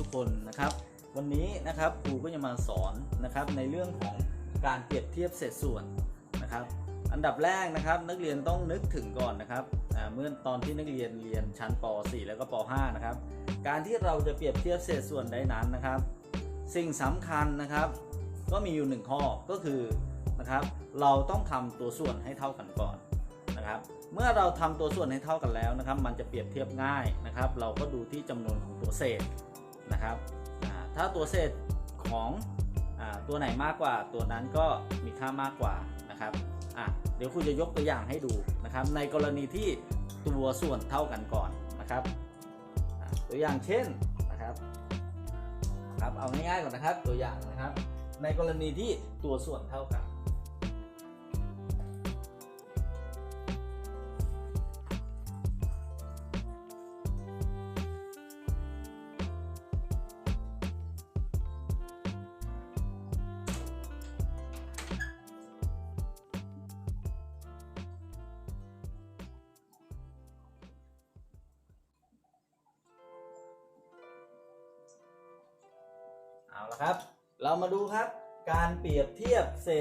ทุกคนนะครับ วันนี้นะครับครูก็จะมาสอนนะครับในเรื่องของการเปรียบเทียบเศษส่วนนะครับ อันดับแรกนะครับนักเรียนต้องนึกถึงก่อนนะครับเมื่อตอนที่นักเรียนเรียนชั้นป .4 แล้วก็ป .5 นะครับ การที่เราจะเปรียบเทียบเศษส่วนได้นั้นนะครับ สิ่งสำคัญนะครับ ก็มีอยู่หนึ่งข้อก็คือนะครับ เราต้องทำตัวส่วนให้เท่ากันก่อนนะครับ เมื่อเราทำตัวส่วนให้เท่ากันแล้วนะครับ มันจะเปรียบเทียบง่ายนะครับ เราก็ดูที่จำนวนของตัวเศษ นะครับถ้าตัวเศษของอตัวไหนมากกว่า ตัวนั้นก็มีค่ามากกว่านะครับอะเดี๋ยวครูจะยกตัวอย่างให้ดูนะครับ ในกรณีที่ตัวส่วนเท่ากันก่อนนะครับตัวอย่างเช่นนะครับครับเอาง่ายๆก่อนนะครับตัวอย่างนะครับ ในกรณีที่ตัวส่วนเท่ากัน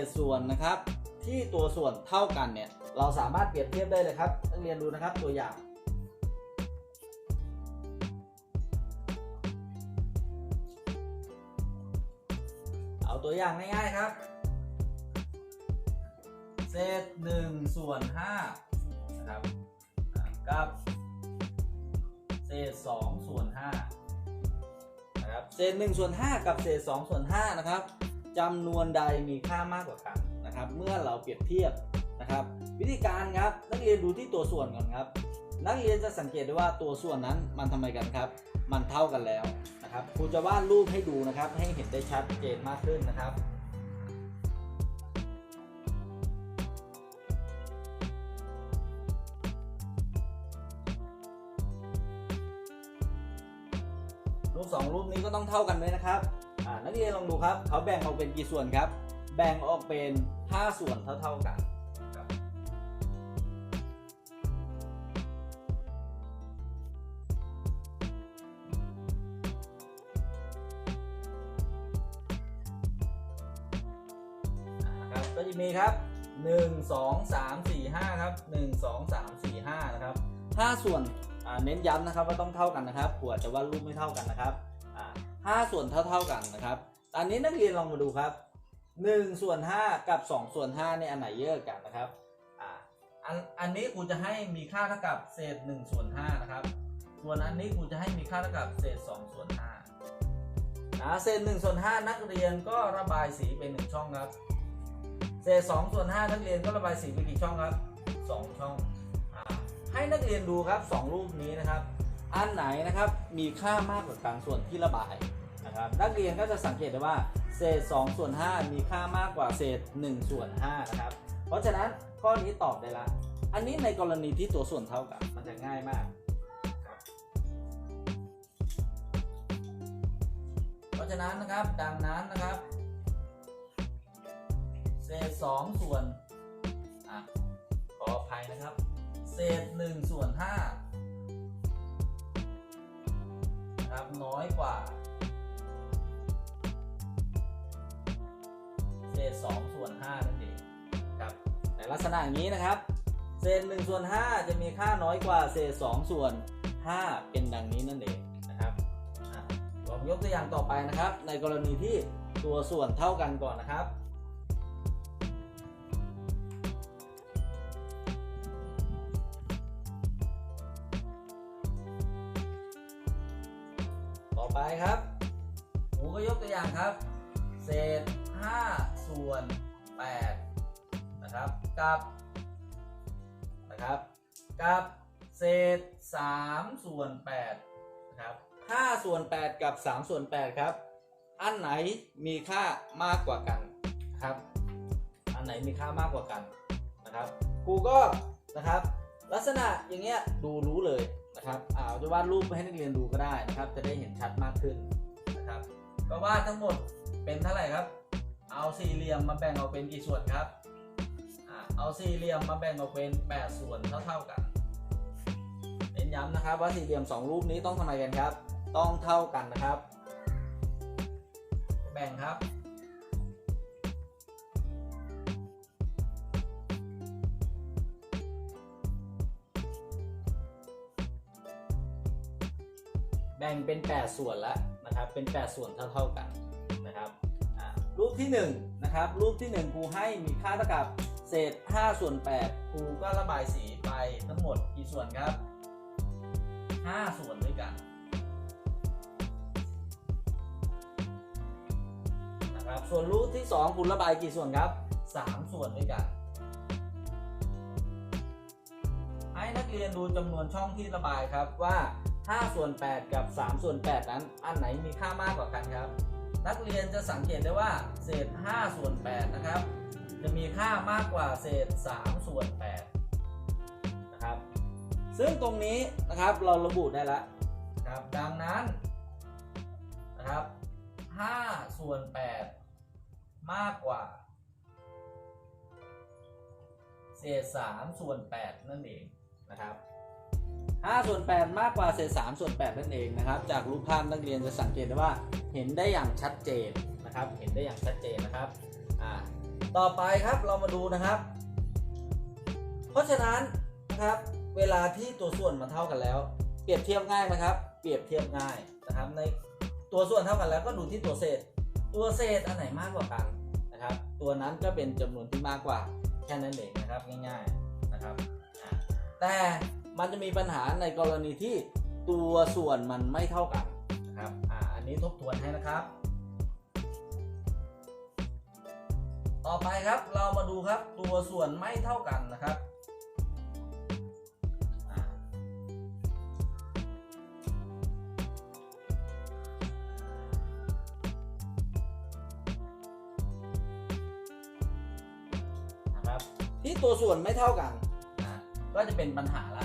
ศส่วนนะครับ ที่ตัวส่วนเท่ากันเนี่ยเราสามารถเปรียบเทียบได้เลยครับนักเรียนดูนะครับตัวอย่าง เอาตัวอย่างง่ายๆครับเศษ1ส่วน5นะครับกับเศษ2ส่วน5นะครับเศษ1ส่วน5กับเศษ2ส่วน5นะครับ จำนวนใดมีค่ามากกว่ากันนะครับ เมื่อเราเปรียบเทียบนะครับ วิธีการครับนักเรียนดูที่ตัวส่วนก่อนครับ นักเรียนจะสังเกตได้ว่าตัวส่วนนั้นมันทำไมกันครับ มันเท่ากันแล้วนะครับครูจะวาดรูปให้ดูนะครับ ให้เห็นได้ชัดเจนมากขึ้นนะครับรูปสองรูปนี้ก็ต้องเท่ากันด้วยนะครับ รียนลองดูครับเขาแบ่งออกเป็นกี่ส่วนครับ แบ่งออกเป็น 5 ส่วนเท่าๆกันครับอ่าครับก็จะมีครับ 1 2 3 4 5 ครับ 1 2 3 4 5 นะครับ 5 ส่วนเน้นย้ำนะครับว่าต้องเท่ากันนะครับขวดจะว่ารูปไม่เท่ากันนะครับอ่าห้าส่วนเท่าๆกันนะครับ อันนี้นักเรียนลองมาดูครับ1ส่วน5กับ2ส่วน5เนี่ยอันไหนเยอะกันนะครับอ่าอันอันนี้ครูจะให้มีค่าเท่ากับเศษ1ส่วน5นะครับ ส่วนอันนี้ครูจะให้มีค่าเท่ากับเศษ2ส่วน5นะเศษ1ส่วน5นักเรียนก็ระบายสีเป็น1ช่องครับ เศษ2ส่วน5นักเรียนก็ระบายสีไปกี่ช่องครับ 2 ช่องอ่าให้นักเรียนดูครับ 2 รูปนี้นะครับ อันไหนนะครับมีค่ามากกว่ากันส่วนที่ระบาย นะครับนักเรียนก็จะสังเกตได้ว่าเศษ2ส่วน5มีค่ามากกว่าเศษ1ส่วน5นะครับ เพราะฉะนั้นข้อนี้ตอบได้ละ อันนี้ในกรณีที่ตัวส่วนเท่ากัน มันจะง่ายมาก เพราะฉะนั้นนะครับดังนั้นนะครับ เศษ2ส่วนอะขออภัยนะครับ เศษ1ส่วน5นะครับน้อยกว่า ษ2ส่วน5นั่นเองครับในลักษณะอย่างนี้นะครับ เศษ1ส่วน5จะมีค่าน้อยกว่าเศษ2ส่วน 5 เป็นดังนี้นั่นเองนะครับอะลองยกตัวอย่างต่อไปนะครับ ในกรณีที่ตัวส่วนเท่ากันก่อนนะครับต่อไปครับ หมูก็ยกตัวอย่างครับ เศษ5ส่ วน8นะครับกับนะครับกับเศษ3ส่วน8นะครับ5ส่วน 8 กับ 3 ส่วน 8 ครับ อันไหนมีค่ามากกว่ากันครับ อันไหนมีค่ามากกว่ากันนะครับครูก็นะครับ ลักษณะอย่างเงี้ยดูรู้เลยนะครับอ่าจะวาดรูปให้นักเรียนดูก็ได้นะครับ จะได้เห็นชัดมากขึ้นนะครับก็วาดทั้งหมดเป็นเท่าไหร่ครับ เอาสี่เหลี่ยมมาแบ่งออกเป็นกี่ส่วนครับ เอาสี่เหลี่ยมมาแบ่งออกเป็น 8 ส่วนเท่าๆกัน เน้นย้ำนะครับว่าสี่เหลี่ยม 2 รูปนี้ต้องทำไมกันครับ ต้องเท่ากันนะครับ แบ่งครับ แบ่งเป็น 8 ส่วนแล้วนะครับ เป็น 8 ส่วนเท่าๆกัน รูปที่1นะครับรูปที่1ครูให้มีค่าเท่ากับเศษ5ส่วน8ครูก็ระบายสีไปทั้งหมดกี่ส่วนครับ 5 ส่วนด้วยกันนะครับส่วนรูปที่ 2ครูระบายกี่ส่วนครับ 3 ส่วนด้วยกัน ให้นักเรียนดูจำนวนช่องที่ระบายครับว่า 5 ส่วน 8 กับ 3 ส่วน 8 นั้น อันไหนมีค่ามากกว่ากันครับ นักเรียนจะสังเกตได้ว่าเศษ 5 ส่วน 8 นะครับ จะมีค่ามากกว่าเศษ 3 ส่วน 8 นะครับ ซึ่งตรงนี้นะครับเราระบุได้แล้วนะครับ ดังนั้นนะครับ 5 ส่วน 8 มากกว่า เศษ 3 ส่วน 8 นั่นเองนะครับ 5 ส่วน 8 มากกว่าเศษ3ส่วน 8 นั่นเองนะครับ จากรูปภาพนักเรียนจะสังเกตได้ว่าเห็นได้อย่างชัดเจนนะครับ เห็นได้อย่างชัดเจนนะครับอ่าต่อไปครับเรามาดูนะครับ เพราะฉะนั้นนะครับเวลาที่ตัวส่วนมันเท่ากันแล้ว เปรียบเทียบง่ายไหมครับ เปรียบเทียบง่ายนะครับในตัวส่วนเท่ากันแล้วก็ดูที่ตัวเศษ ตัวเศษอันไหนมากกว่ากันนะครับ ตัวนั้นก็เป็นจำนวนที่มากกว่าแค่นั้นเองนะครับง่าย ๆนะครับแต่ มันจะมีปัญหาในกรณีที่ตัวส่วนมันไม่เท่ากันนะครับอ่าอันนี้ทบทวนให้นะครับ ต่อไปครับเรามาดูครับตัวส่วนไม่เท่ากันนะครับนะครับที่ตัวส่วนไม่เท่ากัน ก็จะเป็นปัญหาละ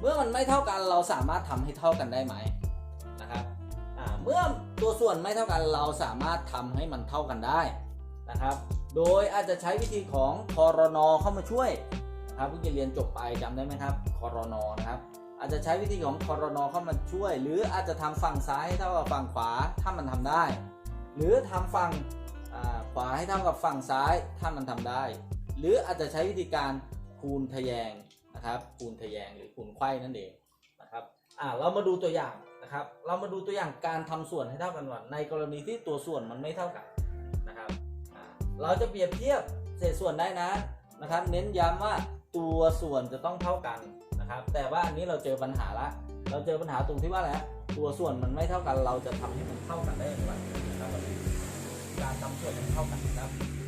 เมื่อมันไม่เท่ากันเราสามารถทำให้เท่ากันได้ไหมนะครับเมื่อตัวส่วนไม่เท่ากันเราสามารถทำให้มันเท่ากันได้นะครับ โดยอาจจะใช้วิธีของคอรนอเข้ามาช่วยนะครับเพิ่งจะเรียนจบไปจำได้ไหมครับคอรนอนะครับ อาจจะใช้วิธีของคอรนอเข้ามาช่วย หรืออาจจะทำฝั่งซ้ายให้เท่ากับฝั่งขวาถ้ามันทำได้ หรือทำฝั่งขวาให้เท่ากับฝั่งซ้ายถ้ามันทำได้ หรืออาจจะใช้วิธีการคูณทะแยง นะครับคูณทะแยงหรือคูณไขว้นั่นเองนะครับอ่าเรามาดูตัวอย่างนะครับ เรามาดูตัวอย่างการทำส่วนให้เท่ากันก่อนในกรณีที่ตัวส่วนมันไม่เท่ากันนะครับอ่าเราจะเปรียบเทียบเศษส่วนได้นะนะครับ เน้นย้ำว่าตัวส่วนจะต้องเท่ากันนะครับ แต่ว่าอันนี้เราเจอปัญหาละ เราเจอปัญหาตรงที่ว่าอะไรตัวส่วนมันไม่เท่ากัน เราจะทำให้มันเท่ากันได้อย่างไรนะครับการทำส่วนให้เท่ากันนะครับ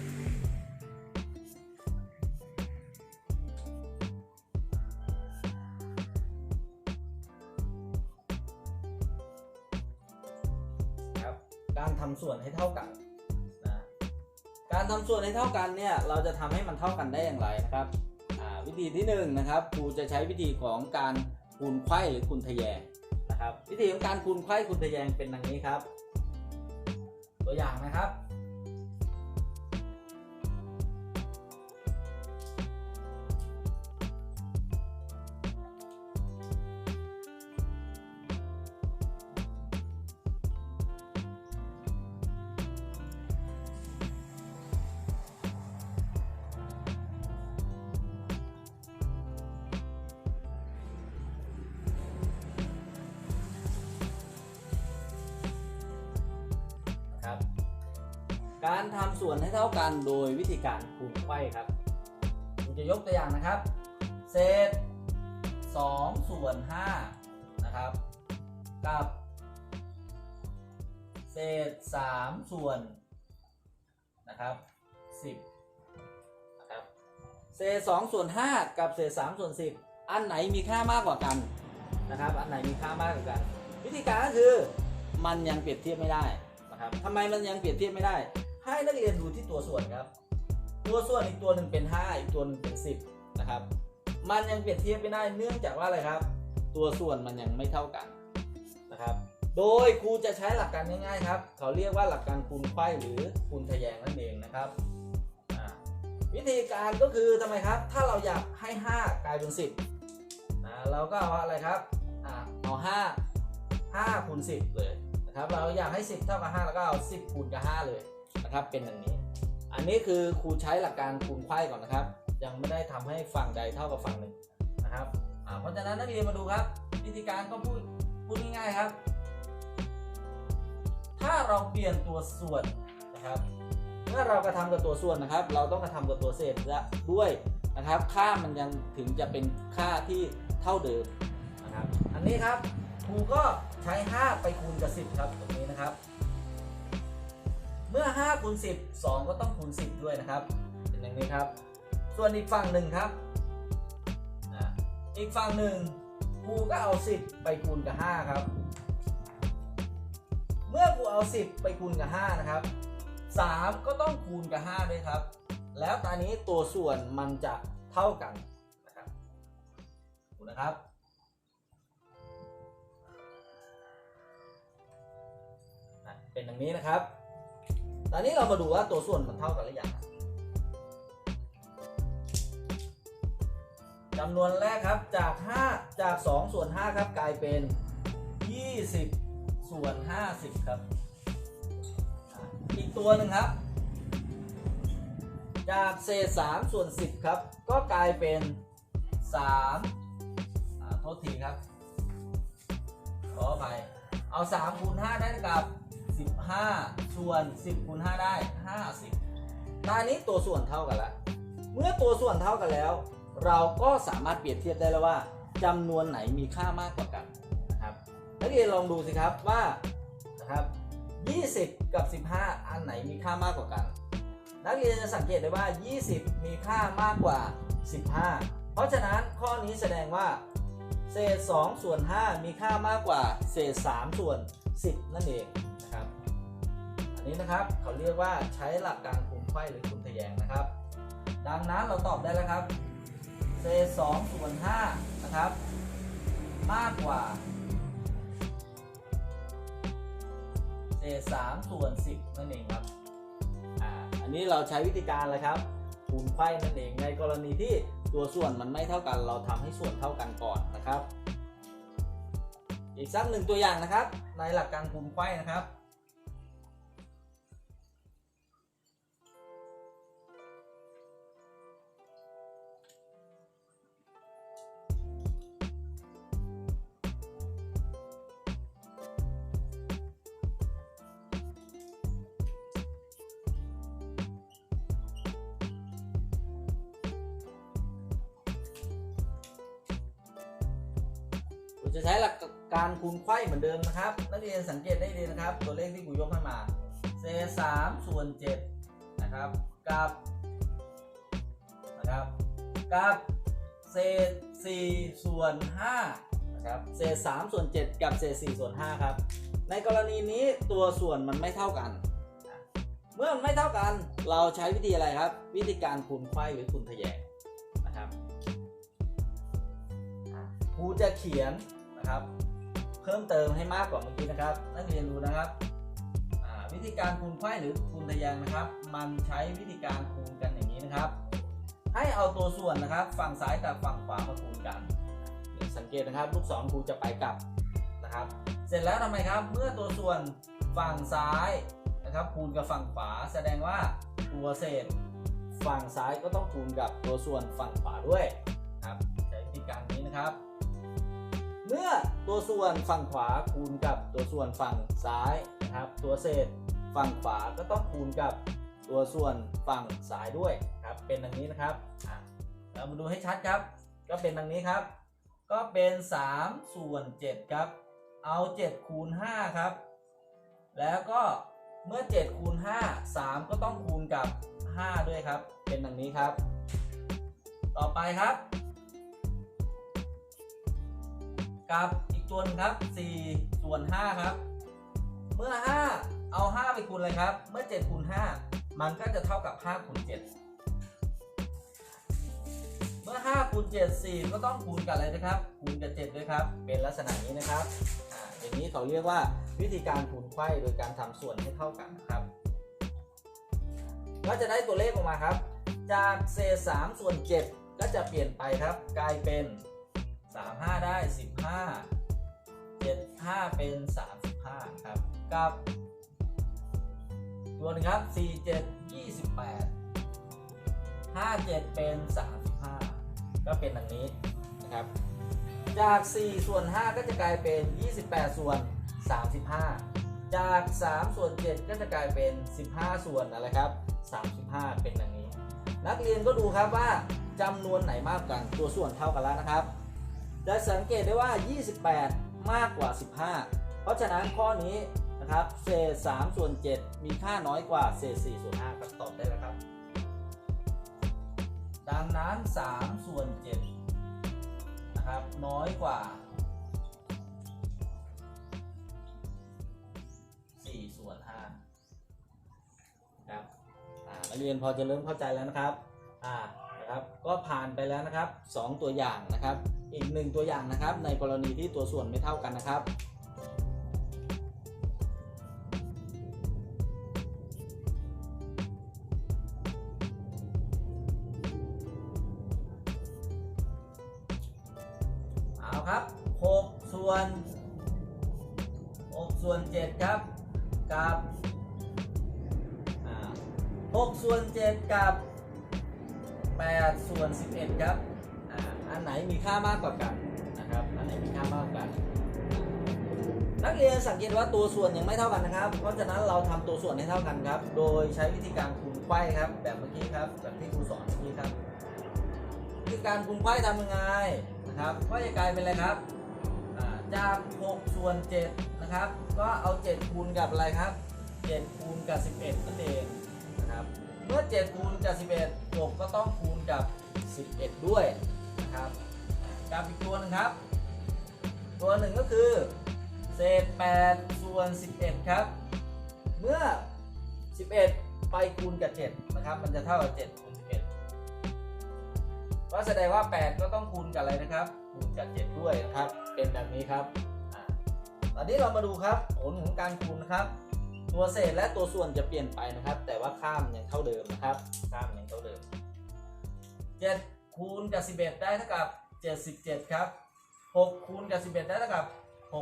การทำส่วนให้เท่ากันนะการทำส่วนให้เท่ากันเนี่ยเราจะทำให้มันเท่ากันได้อย่างไรนะครับวิธีที่หนึ่งนะครับครูจะใช้วิธีของการคูณไข่หรือคูณทะแยงนะครับ วิธีของการคูณไข่คูณทะแยงเป็นดังนี้ครับ ตัวอย่างนะครับ การทำส่วนให้เท่ากันโดยวิธีการคูณไขว้ครับผมจะยกตัวอย่างนะครับ เศษ2ส่วน5นะครับ กับ เศษ3ส่วนนะครับ10นะครับเศษ2ส่วน5กับเศษ3ส่วน10 อันไหนมีค่ามากกว่ากันนะครับ อันไหนมีค่ามากกว่ากัน วิธีการก็คือมันยังเปรียบเทียบไม่ได้นะครับทำไมมันยังเปรียบเทียบไม่ได้ ให้นักเรียนดูที่ตัวส่วนครับ ตัวส่วนอีกตัวหนึ่งเป็น 5 อีกตัวหนึ่งเป็น 10 นะครับ มันยังเปรียบเทียบไม่ได้เนื่องจากว่าอะไรครับ ตัวส่วนมันยังไม่เท่ากันนะครับ โดยครูจะใช้หลักการง่ายๆครับ เขาเรียกว่าหลักการคูณไขว้หรือคูณทะแยงนั่นเองนะครับวิธีการก็คือทำไมครับ ถ้าเราอยากให้ 5 กลายเป็น 10นะเราก็เอาอะไรครับอ่าเอา5 5คูณ10 เลยนะครับ เราอยากให้ 10 เท่ากับ 5 แล้วก็เอา 10คูณกับ 5 เลย นะครับเป็นอย่างนี้ อันนี้คือครูใช้หลักการคูณไขว้ก่อนนะครับ ยังไม่ได้ทำให้ฝั่งใดเท่ากับฝั่งหนึ่งนะครับเพราะฉะนั้นนักเรียนมาดูครับ วิธีการก็พูดพูดง่ายๆครับ ถ้าเราเปลี่ยนตัวส่วนนะครับเมื่อเรากระทำกับตัวส่วนนะครับ เราต้องกระทำกับตัวเศษด้วยนะครับ ค่ามันยังถึงจะเป็นค่าที่เท่าเดิมนะครับ อันนี้ครับครูก็ใช้ 5 ไปคูณกับ 10 ครับตรงนี้นะครับ เมื่อ5คูณ10 2 ก็ต้องคูณ 10 ด้วยนะครับ เป็นอย่างนี้ครับ ส่วนอีกฝั่งหนึ่งครับ อีกฝั่งหนึ่งครูก็เอา 10 ไปคูณกับ 5 ครับ เมื่อครูเอา 10 ไปคูณกับ 5 นะครับ 3 ก็ต้องคูณกับ 5 ด้วยครับ แล้วตอนนี้ตัวส่วนมันจะเท่ากันนะครับดูนะครับเป็นอย่างนี้นะครับ ตอนนี้เรามาดูว่าตัวส่วนมันเท่ากันหรือยังจำนวนแรกครับจาก 5 จาก 2 ส่วน 5 ครับ กลายเป็น 20 ส่วน 50 ครับ อีกตัวหนึ่งครับ จากเศษ 3 ส่วน 10 ครับ ก็กลายเป็น 3 โทษทีครับขอไปเอา 3 คูณ 5 ได้เท่ากับ 15 ส่วน 10คูณ5ได้ 50ตอนนี้ตัวส่วนเท่ากันแล้วเมื่อตัวส่วนเท่ากันแล้ว เราก็สามารถเปรียบเทียบได้แล้วว่าจำนวนไหนมีค่ามากกว่ากันนะครับนักเรียนลองดูสิครับว่านะครับ20 กับ 15 อันไหนมีค่ามากกว่ากัน นักเรียนจะสังเกตได้ว่า 20 มีค่ามากกว่า 15 เพราะฉะนั้นข้อนี้แสดงว่า เศษ 2 ส่วน 5 มีค่ามากกว่า เศษ 3 ส่วน 10 นั่นเอง อันนี้นะครับเขาเรียกว่าใช้หลักการคูณไขว้หรือคูณทะแยงนะครับ ดังนั้นเราตอบได้แล้วครับเศษ2ส่วน5นะครับ มากกว่าเศษ3ส่วน10นั่นเองครับอ่าอันนี้เราใช้วิธีการอะไรครับคูณไขว้นั่นเองในกรณีที่ตัวส่วนมันไม่เท่ากัน เราทำให้ส่วนเท่ากันก่อนนะครับ อีกสักหนึ่งตัวอย่างนะครับ ในหลักการคูณไขว้นะครับ จะใช้หลักการคูณไขว้เหมือนเดิมนะครับ นักเรียนสังเกตได้ดีนะครับ ตัวเลขที่กูยกให้มาเศษสามส่วนเจ็ดนะครับกับนะครับกับเศษสี่ส่วนห้านะครับเศษสามส่วนเจ็ดกับเศษสี่ส่วนห้าครับ ในกรณีนี้ตัวส่วนมันไม่เท่ากัน เมื่อมันไม่เท่ากันเราใช้วิธีอะไรครับ วิธีการคูณไขว้หรือคูณทะแยงนะครับครูจะเขียน นะครับ เพิ่มเติมให้มากกว่าเมื่อกี้นะครับนักเรียนดูนะครับวิธีการคูณไขว้หรือคูณทะแยงนะครับ มันใช้วิธีการคูณกันอย่างนี้นะครับ ให้เอาตัวส่วนนะครับ ฝั่งซ้ายกับฝั่งขวามาคูณกัน สังเกตนะครับ ลูกศรครูจะไปกลับนะครับ เสร็จแล้วทำไมครับ เมื่อตัวส่วนฝั่งซ้ายนะครับ คูณกับฝั่งขวา แสดงว่าตัวเศษฝั่งซ้ายก็ต้องคูณกับตัวส่วนฝั่งขวาด้วยครับใช้วิธีการนี้นะครับ เมื่อตัวส่วนฝั่งขวาคูณกับตัวส่วนฝั่งซ้ายนะครับ ตัวเศษฝั่งขวาก็ต้องคูณกับตัวส่วนฝั่งซ้ายด้วยครับ เป็นดังนี้นะครับเรามาดูให้ชัดครับ ก็เป็นดังนี้ครับ ก็เป็น 3 ส่วน 7 ครับ เอา 7 คูณ 5 ครับ แล้วก็เมื่อ 7 คูณ 5 3 ก็ต้องคูณกับ 5 ด้วยครับ เป็นดังนี้ครับ ต่อไปครับ กับอีกตัวนึงครับ4ส่วน5ครับ เมื่อ 5 เอา 5 ไปคูณเลยครับ เมื่อ7คูณ5มันก็จะเท่ากับ5คูณ7เมื่อ5คูณ7 4 ก็ต้องคูณกับอะไรนะครับ คูณกับ 7 ด้วยครับ เป็นลักษณะนี้นะครับอ่าอย่างนี้เขาเรียกว่าวิธีการคูณไขว้โดยการทำส่วนให้เท่ากันครับก็จะได้ตัวเลขออกมาครับ จากเศษ3ส่วน 7 ก็จะเปลี่ยนไปครับ กลายเป็น 3 5ได้15 75เป็น35ครับ กับตัวนึงครับ47 28 57เป็น35ก็เป็นดังนี้นะครับ จาก4ส่วน5ก็จะกลายเป็น28ส่วน35จาก3ส่วน7ก็จะกลายเป็น 15 ส่วนอะไรครับ 35 เป็นดังนี้ นักเรียนก็ดูครับว่าจำนวนไหนมากกว่ากันตัวส่วนเท่ากันแล้วนะครับ จะสังเกตได้ว่า 28 มากกว่า 15 เพราะฉะนั้นข้อนี้นะครับเศษ3ส่วน 7 มีค่าน้อยกว่าเศษ4ส่วน5ก็ตอบได้แล้วครับ ดังนั้น3ส่วน7นะครับน้อยกว่า4ส่วน5ครับอ่านักเรียนพอจะเริ่มเข้าใจแล้วนะครับอ่า นะครับ ก็ผ่านไปแล้วนะครับ 2 ตัวอย่างนะครับ อีกหนึ่งตัวอย่างนะครับ ในกรณีที่ตัวส่วนไม่เท่ากันนะครับเอาครับ6ส่วน6ส่วน7ครับกับ6ส่วน7กับ 8 ส่วน 11 ครับอ่าอันไหนมีค่ามากกว่ากันนะครับ อันไหนมีค่ามากกว่ากัน นักเรียนสังเกตว่าตัวส่วนยังไม่เท่ากันนะครับ เพราะฉะนั้นเราทำตัวส่วนให้เท่ากันครับ โดยใช้วิธีการคูณไขว้ครับ แบบเมื่อกี้ครับ แบบที่ครูสอนเมื่อกี้ครับวิธีการคูณไขว้ทำยังไงนะครับก็จะกลายเป็นอะไรครับอ่าจาก 6 ส่วน 7 นะครับ ก็เอา 7 คูณกับอะไรครับ 7 คูณกับ 11นั่นเองนะครับ มื่อ 7 คูณกับ 11 6 ก็ต้องคูณกับ 11 ด้วยนะครับกับอีกตัวนึงครับ ตัวหนึ่งก็คือ เศษ 8 ส่วน 11 ครับ เมื่อ 11 ไปคูณกับ 7 นะครับ มันจะเท่ากับ 7 คูณ 11 ก็แสดงว่า 8 ก็ต้องคูณกับอะไรนะครับ คูณกับ 7 ด้วยนะครับ เป็นแบบนี้ครับ ตอนนี้เรามาดูครับ ผลของการคูณนะครับ ตัวเศษและตัวส่วนจะเปลี่ยนไปนะครับ แต่ว่าค่ามยังเท่าเดิมนะครับค่ามยังเท่าเดิม7คูณกับ11 ได้เท่ากับ 77 ครับ 6 คูณกับ 11 ได้เท่ากับ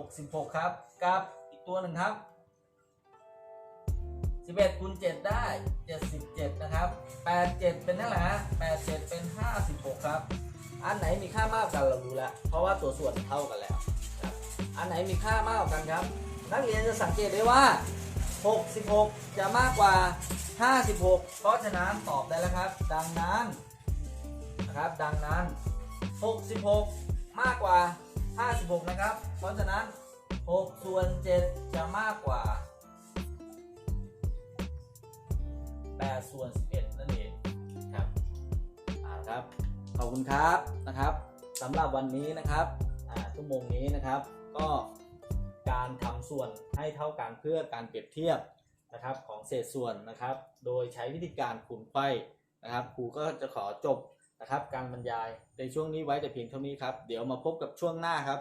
66 ครับ กับอีกตัวหนึ่งครับ 11คูณ7ได้ 77 นะครับ 87 เป็นเท่าไหร่ฮะ87 เป็น 56 ครับ อันไหนมีค่ามากกว่ากันเรารู้แล้ว เพราะว่าตัวส่วนเท่ากันแล้วครับอันไหนมีค่ามากกว่ากันครับ นักเรียนจะสังเกตได้ว่า 66 จะมากกว่า 56 เพราะฉะนั้นตอบได้แล้วครับ ดังนั้นนะครับ ดังนั้น 66 มากกว่า 56 นะครับ เพราะฉะนั้น 6 ส่วน 7 จะมากกว่า 8 ส่วน 11 นั่นเองครับอ่าครับขอบคุณครับนะครับสำหรับวันนี้นะครับอ่าชั่วโมงนี้นะครับ ก็ การทำส่วนให้เท่ากันเพื่อการเปรียบเทียบนะครับของเศษส่วนนะครับ โดยใช้วิธีการคูณไขว้นะครับครูก็จะขอจบนะครับการบรรยายในช่วงนี้ไว้แต่เพียงเท่านี้ครับ เดี๋ยวมาพบกับช่วงหน้าครับ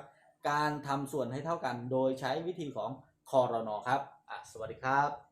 การทำส่วนให้เท่ากัน โดยใช้วิธีของคอรนอครับ สวัสดีครับ